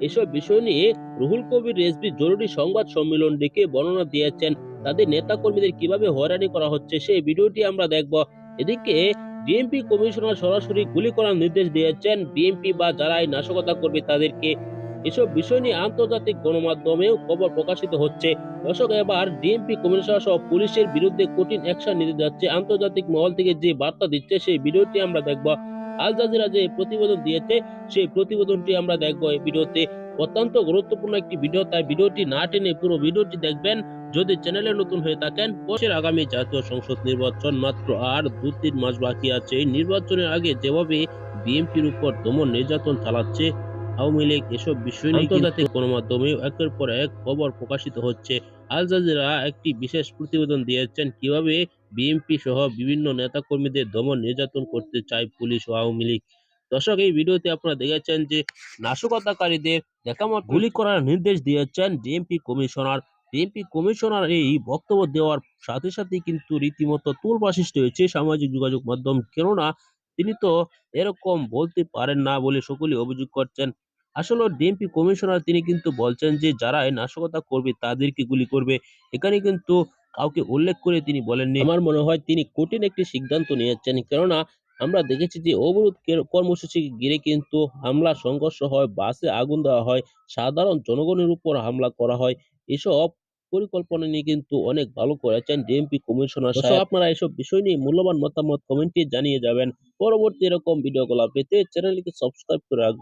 এসব বিষয় নিয়ে রুহুল কবির রেজভি জরুরি সংবাদ সম্মেলন ডেকে বর্ণনা দিয়েছেন। তাদের নেতাকর্মীদের কীভাবে হয়রানি করা হচ্ছে সেই ভিডিওটি আমরা দেখব। এদিকে বিএনপি কমিশনার সরাসরি গুলি করার নির্দেশ দিয়েছেন। বিএনপি বা যারা এই নাশকতা করবে তাদেরকে। এসব বিষয় নিয়ে আন্তর্জাতিক গণমাধ্যমেও খবর প্রকাশিত হচ্ছে। দর্শক, এবার ডিএমপি কমিশনার সহ পুলিশের বিরুদ্ধে কঠিন অ্যাকশন নিতে যাচ্ছে। আন্তর্জাতিক মহল থেকে যে বার্তা দিচ্ছে সেই ভিডিওটি আমরা দেখব। আল জাজিরা যে প্রতিবেদন দিয়েছে, সেই প্রতিবেদনটি আমরা দেখব এই ভিডিওতে। অত্যন্ত গুরুত্বপূর্ণ একটি ভিডিও, তাই ভিডিওটি না টেনে পুরো ভিডিওটি দেখবেন। যদি চ্যানেলে নতুন হয়ে থাকেন বছর আগামী জাতীয় সংসদ নির্বাচন মাত্র আর দু তিন মাস বাকি আছে। এই নির্বাচনের আগে যেভাবে বিএনপির উপর দমন নির্যাতন চালাচ্ছে আওয়ামী লীগ এসব বিষয় নিয়ে আন্তর্জাতিক গণমাধ্যমে একের পর এক খবর প্রকাশিত হচ্ছে। আল জাজিরা একটি বিশেষ প্রতিবেদন দিয়েছেন কীভাবে বিএনপি সহ বিভিন্ন নেতাকর্মীদের দমন নির্যাতন করতে চায় পুলিশ ও আওয়ামী লীগ। দর্শক এই ভিডিওতে আপনারা দেখেছেন যে নাশকতাকারীদের দেখামত গুলি করার নির্দেশ দিয়েছেন ডিএমপি কমিশনার। ডিএমপি কমিশনার এই বক্তব্য দেওয়ার সাথে সাথে কিন্তু রীতিমতো তুলবা সৃষ্টি হয়েছে সামাজিক যোগাযোগ মাধ্যম কেননা তিনি তো এরকম বলতে পারেন না বলে সকলে অভিযোগ করছেন। আসলে ডিএমপি কমিশনার তিনি কিন্তু বলছেন যে যারা এই নাশকতা করবে তাদেরকে গুলি করবে। এখানে কিন্তু কাউকে উল্লেখ করে তিনি বলেননি। আমার মনে হয় তিনি কঠিন একটি সিদ্ধান্ত নিয়েছেন কেননা আমরা দেখেছি যে অবরোধ কর্মসূচি ঘিরে কিন্তু হামলা সংঘর্ষ হয় বাসে আগুন দেওয়া হয় সাধারণ জনগণের উপর হামলা করা হয়। এসব পরিকল্পনা নিয়ে কিন্তু অনেক ভালো করেছেন ডিএমপি কমিশনার সাহেব। আপনারা এসব বিষয় নিয়ে মূল্যবান মতামত কমেন্টে জানিয়ে যাবেন। পরবর্তী এরকম ভিডিওগুলো পেতে চ্যানেলটিকে সাবস্ক্রাইব করে রাখবেন